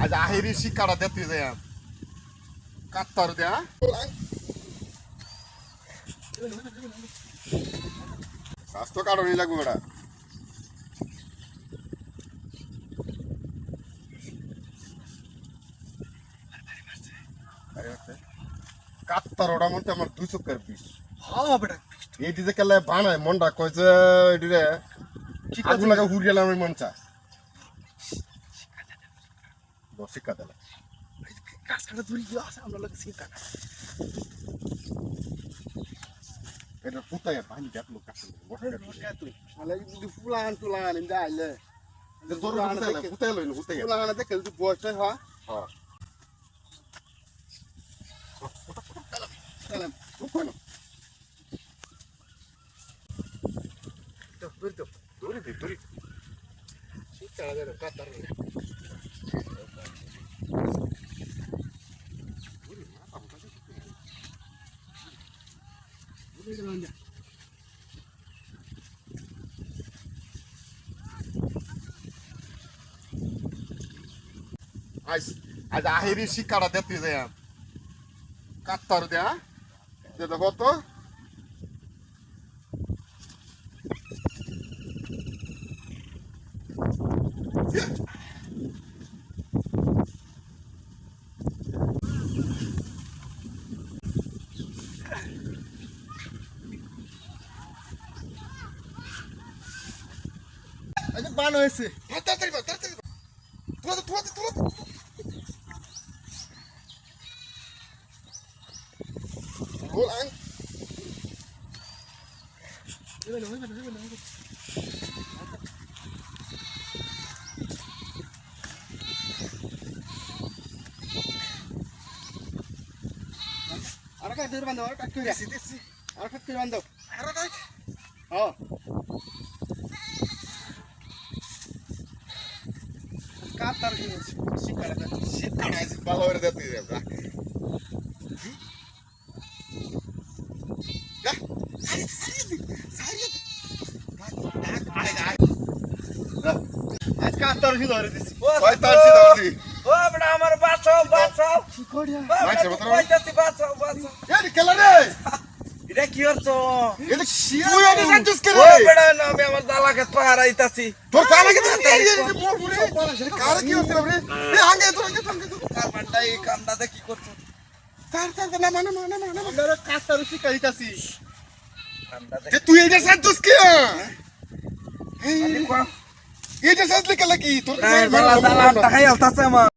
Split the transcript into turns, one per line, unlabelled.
আজ আহিরি শিক্ষাটা দেখতে যাই কাত্তার দেয়া স্বাস্থ্য কারণই লাগবে বেটা। কাত্তার ওটা মধ্যে আমার দুই চোখের বিষ।
হ্যাঁ বেটা।
এইটি যে কেলে বানায় মনটা কইছে এটি রে আগুন লাগা হুড়িয়ালাম আমি মন চা waa fikra dale
kaas kala durigi wax aan laga siin kara
era puta ya pani ya
lo kaso ala di fulan tulan indale
de dor puta
la puta lo no puta
ya
fulan de kaldu bosta
ha ha salam
kono to birto
duri birto duri sikala de katarne কাত্তার দেয়া যে দেখো তো
আচ্ছা বান হয়েছে
তাড়াতাড়ি বা, তাড়াতাড়ি বা। তুলা দে, তুলা দে, তুলা দে। বল, আয়।
আর কাট ধরে বান্ধব আর কাট করে
দিছি, দিছি।
আর কাট করে বান্ধব
আরে ভাই,
হ্যাঁ কাতার কি সিটা লাগে
শিক্ষাটা আজ ভালো করে দেখতে যাই আমরা। যা, সারি দে, সারি দে, সারি দে। আয়, আয়, আয়। যা,
আজ কাতার কি ধরে দিছি।
ও আমার বাঁচাও বাঁচাও
কি করিয়া
বাঁচাও।
বাঁচাও
রে, কেলা রে?
এটা কি হচ্ছে
এই যে তুই ওটা জানছিস কে
ও
রে?
না আমি আমার
তোর কি তুই এই, এই, এই, মোর বুড়ি। কারে কি হচ্ছে রে? এই, আগে তোর, আগে তোর, আগে তোর।
এই কামটাতে কি করছ
তার, তার।
আমরা শিখাইতাছি
যে তুই এইটা জানছিস কে? জানলি কেলা কি? তোর
আলতাছে আমার